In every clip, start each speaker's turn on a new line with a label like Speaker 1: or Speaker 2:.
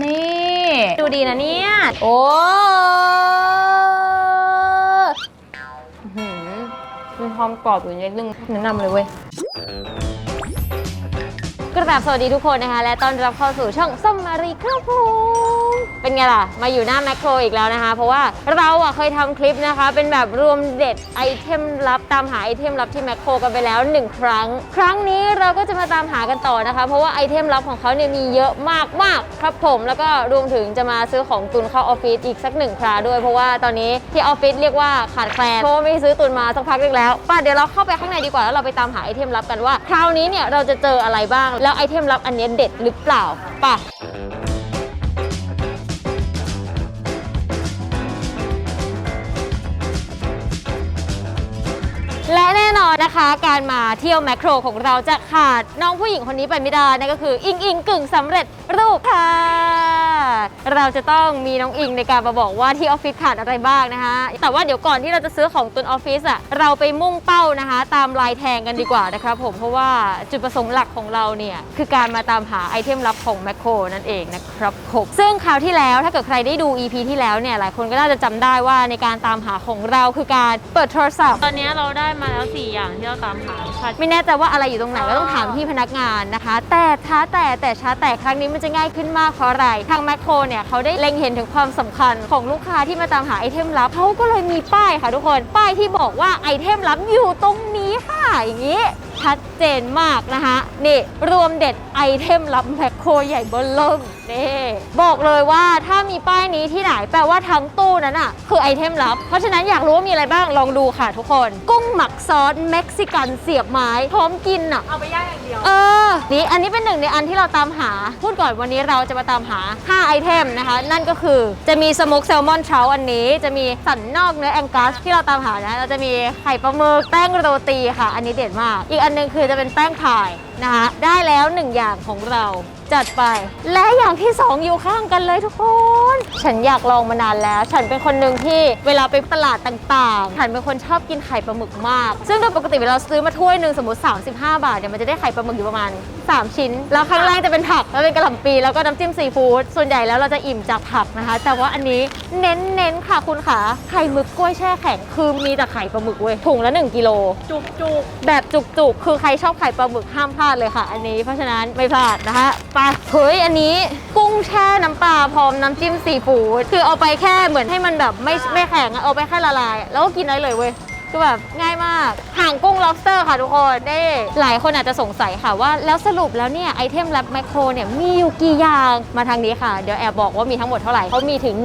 Speaker 1: นี่ ดูดีนะเนี่ย โอ้อื้อหือมีความกรอบอยู่นิดนึงแนะนำเลยเว้ยกราบสวัสดีทุกคนนะคะ และต้อนรับเข้าสู่ช่องส้มมารีครับผม เป็นไงล่ะ มาอยู่หน้าแมคโครอีกแล้วนะคะ เพราะว่าเราอะเคยทำคลิปนะคะ เป็นแบบรวมเด็ดไอเทมลับตามหาไอเทมลับที่แมคโครกันไปแล้ว 1 ครั้ง ครั้งนี้เราก็จะมาตามหากันต่อนะคะ เพราะว่าไอเทมลับของเขาเนี่ยมีเยอะมากมากๆครับผม แล้วก็รวมถึงจะมาซื้อของตุนเข้าออฟฟิศอีกสักหนึ่งคราด้วย เพราะว่าตอนนี้ที่ออฟฟิศเรียกว่าขาดแคลนเพราะว่าไม่ซื้อตุนมาสักพักนึงแล้วป่ะเดี๋ยวเราเข้าไปข้างในดีกว่าแล้วเราไปตามหาไอเทมลับกันว่า คราวนี้เนี่ยเราจะเจออะไรบ้างแล้วไอเทมลับอันนี้เด็ดหรือเปล่าป่ะ น่นอนนะคะการมาเที่ยวแมคโครของเราจะขาดน้องผู้หญิงคนนี้ไปไม่ได้นั่นก็คือ อิงอิงกึ่งสำเร็จรูปค่ะ เราจะต้องมีน้องอิงในการมาบอกว่าที่ออฟฟิศขาดอะไรบ้างนะคะ แต่ว่าเดี๋ยวก่อนที่เราจะซื้อของตุนออฟฟิศอะเราไปมุ่งเป้านะคะ ตามลายแทงกันดีกว่านะครับผมเพราะว่าจุดประสงค์หลักของเราเนี่ยคือการมาตามหาไอเทมลับของแมคโครนั่นเองนะครับผมซึ่งคราวที่แล้วถ้าเกิดใครได้ดู EP ที่แล้วเนี่ยหลายคนก็น่าจะจำได้ว่าในการตามหาของเราคือการเปิดโทรศัพท์
Speaker 2: ตอนนี้เราได้มาแล้ว4อย่างที่เราตามหาค่ะ
Speaker 1: ไม่แน่ใจว่าอะไรอยู่ตรงไหนก็ต้องถามพี่พนักงานนะคะ แต่ช้าแต่แต่ช้าแต่ครั้งนี้มันจะง่ายขึ้นมากเพราะอะไร ทางแมคโครเนี่ยเขาได้เล็งเห็นถึงความสำคัญของลูกค้าที่มาตามหาไอเทมลับเขาก็เลยมีป้ายค่ะทุกคน ป้ายที่บอกว่าไอเทมลับอยู่ตรงนี้ค่ะอย่างนี้ ชัดเจนมากนะคะนี่รวมเด็ดไอเทมลับแมคโครใหญ่เบนเริ่มนี่บอกเลยว่าถ้ามีป้ายนี้ที่ไหนแปลว่าทั้งตู้นั้นอะคือไอเทมลับ เพราะฉะนั้นอยากรู้ว่ามีอะไรบ้างลองดูค่ะทุกคน กุ้งหมักซอสเม็กซิกันเสียบไม้พร้อมกินอะ
Speaker 2: เอาไปย่างอย่างเดียว
Speaker 1: เออนี่อันนี้เป็นหนึ่งในอันที่เราตามหา พูดก่อนวันนี้เราจะมาตามหา 5 ไอเทมนะคะ นั่นก็คือจะมีสโมกแซลมอนเชาอันนี้ จะมีสันนอกเนื้อแองกัสที่เราตามหานะเราจะมีไข่ปลาหมึกแป้งโรตีค่ะ อันนี้เด็ดมากอีกอันหนึ่งคือจะเป็นแป้งพายนะคะได้แล้วหนึ่งอย่างของเราจัดไป และอย่างที่2ออยู่ข้างกันเลยทุกคน ฉันอยากลองมานานแล้ว ฉันเป็นคนหนึ่งที่เวลาไปตลาดต่างๆ ฉันเป็นคนชอบกินไข่ปลาหมึกมาก ซึ่งโดยปกติเวลาเราซื้อมาถ้วยหนึ่งสมมติ 35 บาทเนี่ยมันจะได้ไข่ปลาหมึกอยู่ประมาณ3 ชิ้น แล้วข้างล่างจะเป็นผักแล้วเป็นกระหล่ำปีแล้วก็น้ำจิ้มซีฟู้ดส่วนใหญ่แล้วเราจะอิ่มจากผักนะคะ แต่ว่าอันนี้เน้นๆค่ะคุณขาไข่หมึกกล้วยแช่แข็งคือมีแต่ไข่ปลาหมึกเว้ยถุงละ 1กิโล
Speaker 2: จุกจุก
Speaker 1: แบบจุกๆคือใครชอบไข่ปลาหมึกห้ามพลาดเลยค่ะ อันนี้เพราะฉะนั้นไม่พลาดนะคะไปเฮ้ยอันนี้กุ้งแช่น้ำปลาพร้อมน้ำจิ้มซีฟู้ดคือเอาไปแค่เหมือนให้มันแบบไม่ไม่แข็งอะเอาไปแค่ละลายอะแล้วก็กินได้เลยเว้ย คือแบบง่ายมากห่างกุ้ง lobster ค่ะทุกคนได้หลายคนอาจจะสงสัยค่ะว่า แล้วสรุปแล้วเนี่ยไอเทมแลบแมคโครเนี่ยมีอยู่กี่อย่างมาทางนี้ค่ะ เดี๋ยวแอบบอกว่ามีทั้งหมดเท่าไหร่เขามีถึง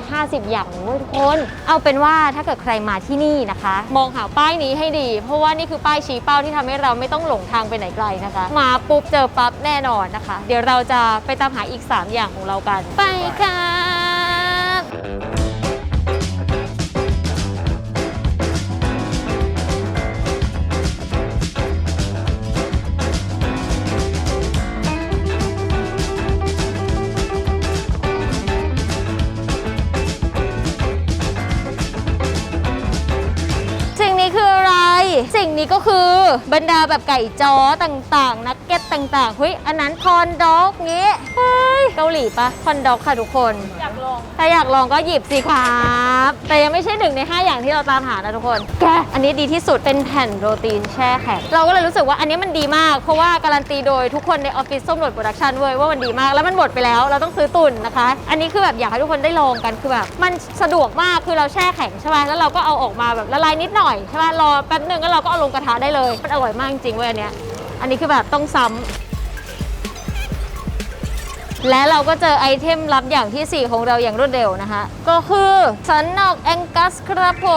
Speaker 1: 150 อย่างเว้ยทุกคน เอาเป็นว่าถ้าเกิดใครมาที่นี่นะคะ มองหาป้ายนี้ให้ดี เพราะว่านี่คือป้ายชี้เป้าที่ทำให้เราไม่ต้องหลงทางไปไหนไกลนะคะ มาปุ๊บเจอปั๊บแน่นอนนะคะ เดี๋ยวเราจะไปตามหาอีก 3 อย่างของเรากัน ไปค่ะสิ่ง บรรดาแบบไก่จ้อต่างๆนัก ก็ตต่างๆเฮ้ยอันนั้นคอนด็อกงี้เฮ้ยเกาหลีปะคอนด็อกค่ะทุกคน
Speaker 2: อยากลอง
Speaker 1: ถ้าอยากลองก็หยิบสิครับ แต่ยังไม่ใช่หนึ่งใน 5 อย่างที่เราตามหานะทุกคน แก อันนี้ดีที่สุดเป็นแผ่นโรตีนแช่แข็งเราก็เลยรู้สึกว่าอันนี้มันดีมาก เพราะว่าการันตีโดยทุกคนในออฟฟิศส้มหลดโปรดักชันเว้ยว่ามันดีมากแล้วมันหมดไปแล้วเราต้องซื้อตุนนะคะ อันนี้คือแบบอยากให้ทุกคนได้ลองกันคือแบบมันสะดวกมากคือเราแช่แข็งใช่ไหมแล้วเราก็เอาออกมาแบบละลายนิดหน่อยใช่ไหมรอแป๊บหนึงแล้วเราก็เอาลงกระทะได้เลยมันอร่อยมากจริงเว้ยอันเนี้ย อันนี้คือแบบต้องซ้ำ และเราก็เจอไอเทมลับอย่างทีสี่ 4 ของเราอย่างรวดเร็วนะคะ ก็คือสันนอกแองกัสครับผ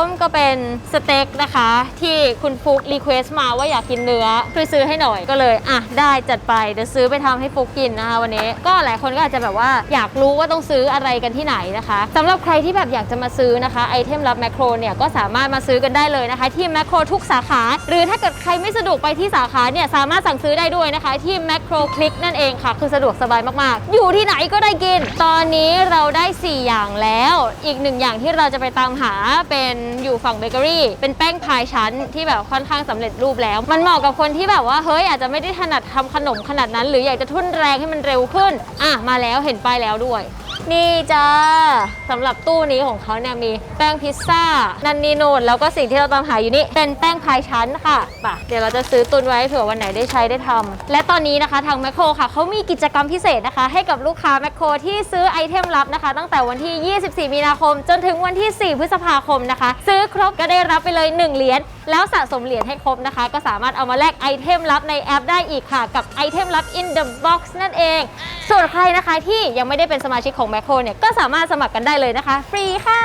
Speaker 1: ม ก็เป็นสเต็กนะคะ ที่คุณฟุกรีเควสต์มาว่าอยากกินเนื้อช่วยซื้อให้หน่อยก็เลย อะ ได้จัดไป เดี๋ยวซื้อไปทำให้ฟุกกินนะคะวันนี้ ก็หลายคนก็อาจจะแบบว่าอยากรู้ว่าต้องซื้ออะไรกันที่ไหนนะคะสำหรับใครที่แบบอยากจะมาซื้อนะคะไอเทมลับแมคโครเนี่ยก็สามารถมาซื้อกันได้เลยนะคะ ที่แมคโครทุกสาขา หรือถ้าเกิดใครไม่สะดวกไปที่สาขาเนี่ยสามารถสั่งซื้อได้ด้วยนะคะ ที่แมคโครคลิกนั่นเองค่ะคือสะดวกสบายมากๆ อยู่ที่ไหนก็ได้กิน ตอนนี้เราได้ 4 อย่างแล้ว อีกหนึ่งอย่างที่เราจะไปตามหาเป็นอยู่ฝั่งเบเกอรี่เป็นแป้งพายชั้นที่แบบค่อนข้างสำเร็จรูปแล้ว มันเหมาะกับคนที่แบบว่าเฮ้ยอาจจะไม่ได้ถนัดทำขนมขนาดนั้น หรืออยากจะทุ่นแรงให้มันเร็วขึ้นอะมาแล้วเห็นป้ายแล้วด้วยนี่จ้าสำหรับตู้นี้ของเขาเนี่ยมีแป้งพิซซ่า นันนีโนนแล้วก็สิ่งที่เราตามหาอยู่นี่เป็นแป้งพายชั้นค่ะป่ะเดี๋ยวเราจะซื้อตุนไว้เผื่อวันไหนได้ใช้ได้ทำและตอนนี้นะคะทางแมคโครค่ะเขามีกิจกรรมพิเศษนะคะ ให้กับลูกค้าแมคโครที่ซื้อไอเทมลับนะคะ ตั้งแต่วันที่ 24 มีนาคม จนถึงวันที่ 4 พฤษภาคมนะคะ ซื้อครบก็ได้รับไปเลย 1 เหรียญแล้วสะสมเหรียญให้ครบนะคะ ก็สามารถเอามาแลกไอเทมลับในแอปได้อีกค่ะ กับไอเทมลับ in the box นั่นเอง ส่วนใครนะคะที่ยังไม่ได้เป็นสมาชิกของแมคโครเนี่ยก็สามารถสมัครกันได้เลยนะคะ ฟรีค่ะ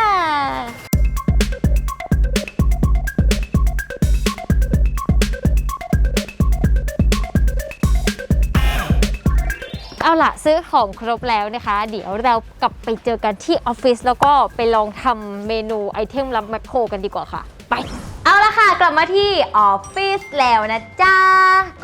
Speaker 1: เอาล่ะซื้อของครบแล้วนะคะ เดี๋ยวเรากลับไปเจอกันที่ออฟฟิศแล้วก็ไปลองทำเมนูไอเทมลับแมคโครกันดีกว่าค่ะ กลับมาที่ออฟฟิศแล้วนะจ๊ะ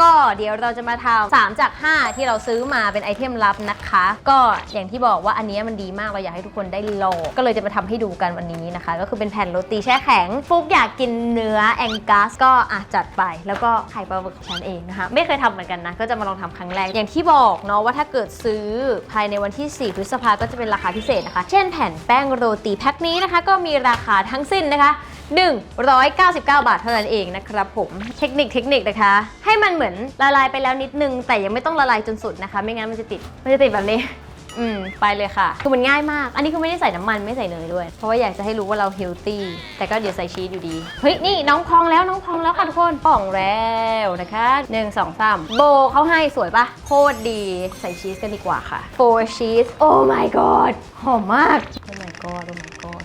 Speaker 1: ก็เดี๋ยวเราจะมาทำ3จาก 5 ที่เราซื้อมาเป็นไอเทมลับนะคะ ก็อย่างที่บอกว่าอันนี้มันดีมากเราอยากให้ทุกคนได้ลองก็เลยจะมาทำให้ดูกันวันนี้นะคะ ก็คือเป็นแผ่นโรตีแช่แข็ง ฟุกอยากกินเนื้อแองกัสก็อะจัดไปแล้วก็ไข่ปลาหมึกของฉันเองนะคะไม่เคยทำเหมือนกันนะก็จะมาลองทำครั้งแรกอย่างที่บอกเนาะว่าถ้าเกิดซื้อภายในวันที่ 4 พฤษภาก็จะเป็นราคาพิเศษนะคะ เช่นแผ่นแป้งโรตีแพ็คนี้นะคะ ก็มีราคาทั้งสิ้นนะคะ 199 บาทเท่านั้นเองนะครับผมเทคนิคเทคนิคนะคะ ให้มันเหมือนละลายไปแล้วนิดนึง แต่ยังไม่ต้องละลายจนสุดนะคะ ไม่งั้นมันจะติดมันจะติดแบบนี้ อืม ไปเลยค่ะ คือมันง่ายมาก อันนี้คือไม่ได้ใส่น้ำมันไม่ใส่เนยด้วย เพราะว่าอยากจะให้รู้ว่าเราเฮลตี้แต่ก็เดี๋ยวใส่ชีสอยู่ดี เฮ้ย นี่น้องพองแล้วน้องพองแล้วค่ะทุกคนพองแล้วนะคะหนึ่งสองสามโบเขาให้สวยปะโคตรดีใส่ชีสกันดีกว่าค่ะ four cheese oh my god หอมมาก oh my god oh my god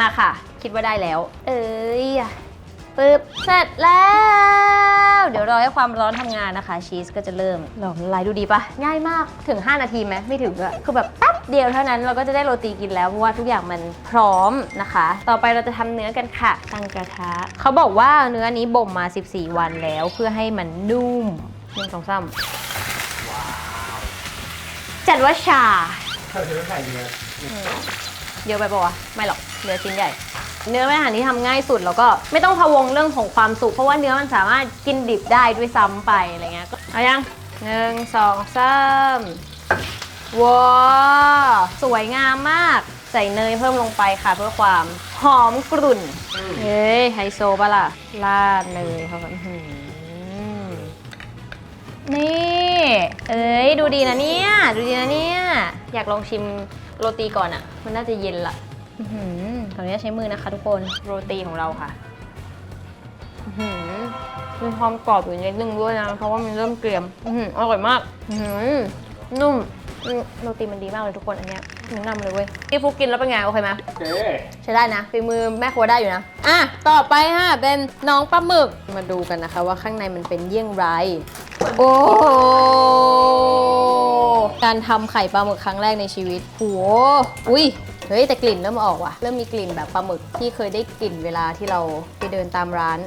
Speaker 1: มาค่ะ คิดว่าได้แล้ว เอ้ยปึ๊บเสร็จแล้ว เดี๋ยวรอให้ความร้อนทำงานนะคะ ชีสก็จะเริ่มลองละลายดูดีปะง่ายมากถึง 5 นาทีไหมไม่ถึงอะคือแบบแป๊บเดียวเท่านั้นเราก็จะได้โรตีกินแล้ว เพราะว่าทุกอย่างมันพร้อมนะคะ ต่อไปเราจะทำเนื้อกันค่ะ ตั้งกระทะเขาบอกว่าเนื้อนี้บ่มมา 14 วันแล้ว เพื่อให้มันนุ่มหนึ่งสองสามจัดว่าชา
Speaker 3: เธอจะใส่เนื้อ
Speaker 1: เยอะไปปะวะไม่หรอกเนื้อชิ้นใหญ่ เนื้อเป็นอาหารที่ทำง่ายสุดแล้วก็ไม่ต้องพะวงเรื่องของความสุกเพราะว่าเนื้อมันสามารถกินดิบได้ด้วยซ้ำไปอะไรเงี้ยก็เอายังหนึ่งสองสามว้าวสวยงามมากใส่เนยเพิ่มลงไปค่ะเพื่อความหอมกรุ่น เฮ้ยไฮโซปะล่ะราดเนยเข้าไปอื้อหือนี่ เอ้ยดูดีนะเนี่ย ดูดีนะเนี่ย อยากลองชิมโรตีก่อนอะ่ะ มันน่าจะเย็นละ อื้อหือขออนุญาตใช้มือนะคะทุกคน โรตีของเราค่ะ อื้อหือมีความกรอบอยู่นิดนึงด้วยนะ เพราะว่ามันเริ่มเกรียม อื้อหืออร่อยมาก อื้อหือนุ่มอืมโรตีมันดีมากเลยทุกคนอันเนี้ยแนะนำเลยเว้ยพี่ฟุกกินแล้วเป็นไงโอเคไหม
Speaker 3: โอเค
Speaker 1: ใช้ได้นะฝีมือแม่ครัวได้อยู่นะ อะ ต่อไปค่ะ เป็นน้องปลาหมึก มาดูกันนะคะว่าข้างในมันเป็นเยี่ยงไร โอ้โหการทำไข่ปลาหมึกครั้งแรกในชีวิตโหอุ้ย เฮ้ยแต่กลิ่นเริ่มออกว่ะ เริ่มมีกลิ่นแบบปลาหมึกที่เคยได้กลิ่นเวลาที่เราไปเดินตามร้าน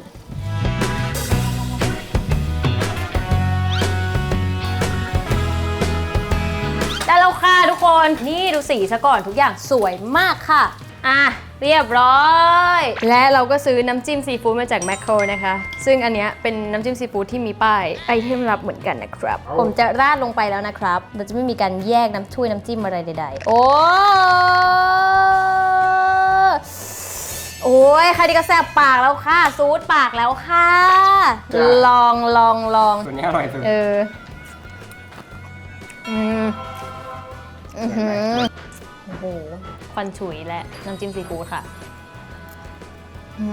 Speaker 1: ได้แล้วค่ะทุกคน นี่ดูสีซะก่อนทุกอย่างสวยมากค่ะ อะ เรียบร้อย และเราก็ซื้อน้ำจิ้มซีฟู้ดมาจากแมคโครนะคะ ซึ่งอันเนี้ยเป็นน้ำจิ้มซีฟู้ดที่มีป้ายไอเทมลับเหมือนกันนะครับ ผมจะราดลงไปแล้วนะครับ เราจะไม่มีการแยกน้ำถ้วยน้ำจิ้มอะไรใดๆ โอ้โอ้ยใครดีก็แสบปากแล้วค่ะ ซูดปากแล้วค่ะลองลองลอง
Speaker 3: ส่วนนี้อร่อยสุด
Speaker 1: เออ อืม อือหือ ควันฉุยและน้ำจิ้มซีฟู้ดค่ะ อื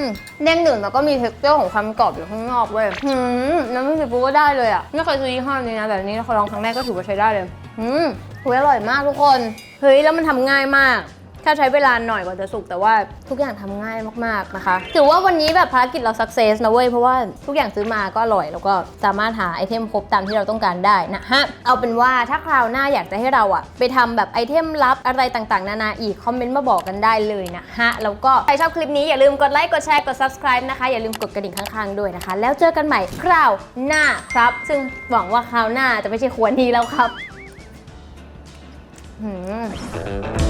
Speaker 1: มเด้งหนึ่งแล้วก็มีเท็กเจอร์ของความกรอบอยู่ข้างนอกเว้ยอืมน้ำจิ้มซีฟู้ดก็ได้เลยอะไม่เคยซื้อยี่ห้อนี้นะแต่อันนี้เราลองครั้งแรกก็ถือว่าใช้ได้เลย อืมอร่อยมากทุกคน เฮ้ยแล้วมันทำง่ายมาก แค่ใช้เวลาหน่อยกว่าจะสุกแต่ว่าทุกอย่างทำง่ายมากๆนะคะ ถือว่าวันนี้แบบภารกิจเราสักเซสนะเว้ย เพราะว่าทุกอย่างซื้อมาก็อร่อย แล้วก็สามารถหาไอเทมครบตามที่เราต้องการได้นะฮะ เอาเป็นว่าถ้าคราวหน้าอยากจะให้เราอะไปทำแบบไอเทมลับอะไรต่างๆ นานาอีก คอมเมนต์มาบอกกันได้เลยนะฮะ แล้วก็ใครชอบคลิปนี้อย่าลืมกดไลค์กดแชร์กด subscribe นะคะอย่าลืมกดกระดิ่งข้างๆด้วยนะคะ แล้วเจอกันใหม่คราวหน้าครับ ซึ่งหวังว่าคราวหน้าจะไม่ใช่ควรนี้แล้วครับหืม